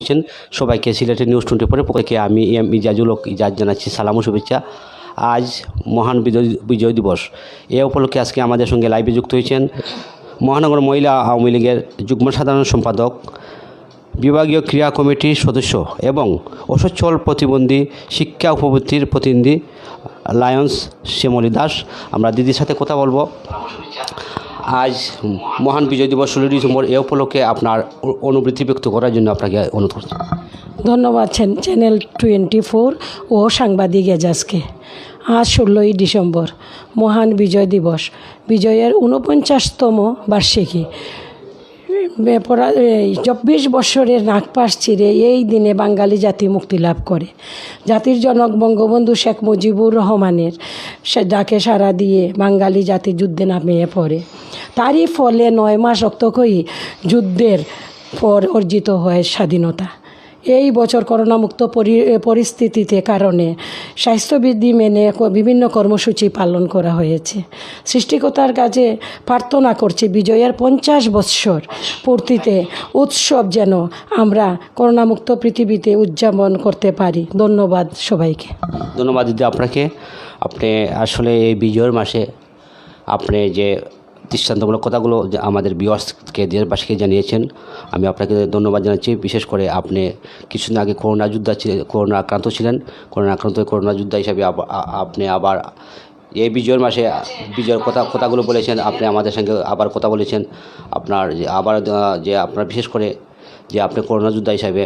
করছেন। সবাইকে সিলেটের নিউজ টোয়েন্টি ফোরের পক্ষে আমি এম ইজাজুল ইজাজ জানাচ্ছি। সালাম ও শুভেচ্ছা। আজ মহান বিজয় বিজয় দিবস। এ উপলক্ষে আজকে আমাদের সঙ্গে লাইভে যুক্ত হয়েছেন মহানগর মহিলা আওয়ামী লীগের যুগ্ম সাধারণ সম্পাদক, বিভাগীয় ক্রীড়া কমিটির সদস্য এবং অসচ্ছল প্রতিবন্ধী শিক্ষা উপবৃত্তির প্রতিনিধি লায়ন্স শ্যামলী দাস। আমরা দিদির সাথে কথা বলব। আজ মহান বিজয় দিবস ষোলোই ডিসেম্বর এ উপলক্ষে আপনার অ- অনুভূতি ব্যক্ত করার জন্য আপনাকে অনুরোধ ধন্যবাদ চ্যানেল টোয়েন্টি ফোর ও সাংবাদিক এজাজকে। আজ ষোলোই ডিসেম্বর, মহান বিজয় দিবস। বিজয়ের ঊনপঞ্চাশতম বার্ষিকী। চব্বিশ বছরের নাগপাশ চিরে এই দিনে বাঙালি জাতি মুক্তি লাভ করে। জাতির জনক বঙ্গবন্ধু শেখ মুজিবুর রহমানের সে ডাকে সাড়া দিয়ে বাঙালি জাতি যুদ্ধে নামিয়ে পড়ে। তারই ফলে নয় মাস রক্তক্ষয়ী যুদ্ধের পর অর্জিত হয় স্বাধীনতা। এই বছর করোনামুক্ত পরি- পরিস্থিতিতে কারণে স্বাস্থ্যবিধি মেনে বিভিন্ন কর্মসূচি পালন করা হয়েছে। সৃষ্টিকতার কাজে প্রার্থনা করছি বিজয়ের পঞ্চাশ বৎসর পূর্তিতে উৎসব যেন আমরা করোনামুক্ত পৃথিবীতে উদযাপন করতে পারি। ধন্যবাদ সবাইকে। ধন্যবাদ দিদি আপনাকে। আপনি আসলে এই বিজয়ের মাসে আপনি যে দৃষ্টান্তমূলক কথাগুলো যে আমাদের বিওয়াসকে দেশবাসীকে জানিয়েছেন, আমি আপনাকে ধন্যবাদ জানাচ্ছি। বিশেষ করে আপনি কিছুদিন আগে করোনা যোদ্ধা ছিলেন, করোনা আক্রান্ত ছিলেন। করোনা আক্রান্ত করোনা যোদ্ধা হিসাবে আপনি আবার এই বিজয়ের মাসে বিজয়ের কথা, কথাগুলো বলেছেন, আপনি আমাদের সঙ্গে আবার কথা বলেছেন। আপনার যে আবার যে আপনার বিশেষ করে যে আপনি করোনা যোদ্ধা হিসাবে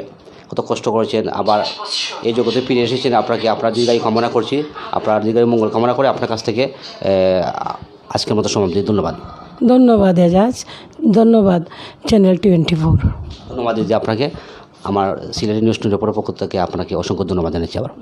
কত কষ্ট করেছেন, আবার এই জগতে ফিরে এসেছেন। আপনাকে আপনার দীর্ঘায়ু কামনা করছি। আপনার দীর্ঘায়ু মঙ্গল কামনা করে আপনার কাছ থেকে আজকের মতো সমাপ্তি ধন্যবাদ। ধন্যবাদ এজাজ ধন্যবাদ চ্যানেল টোয়েন্টি ফোর ধন্যবাদ দিদি আপনাকে। আমার সিলেটি নিউজ টোয়েন্টি পক্ষ থেকে আপনাকে অসংখ্য ধন্যবাদ জানাচ্ছি আবার।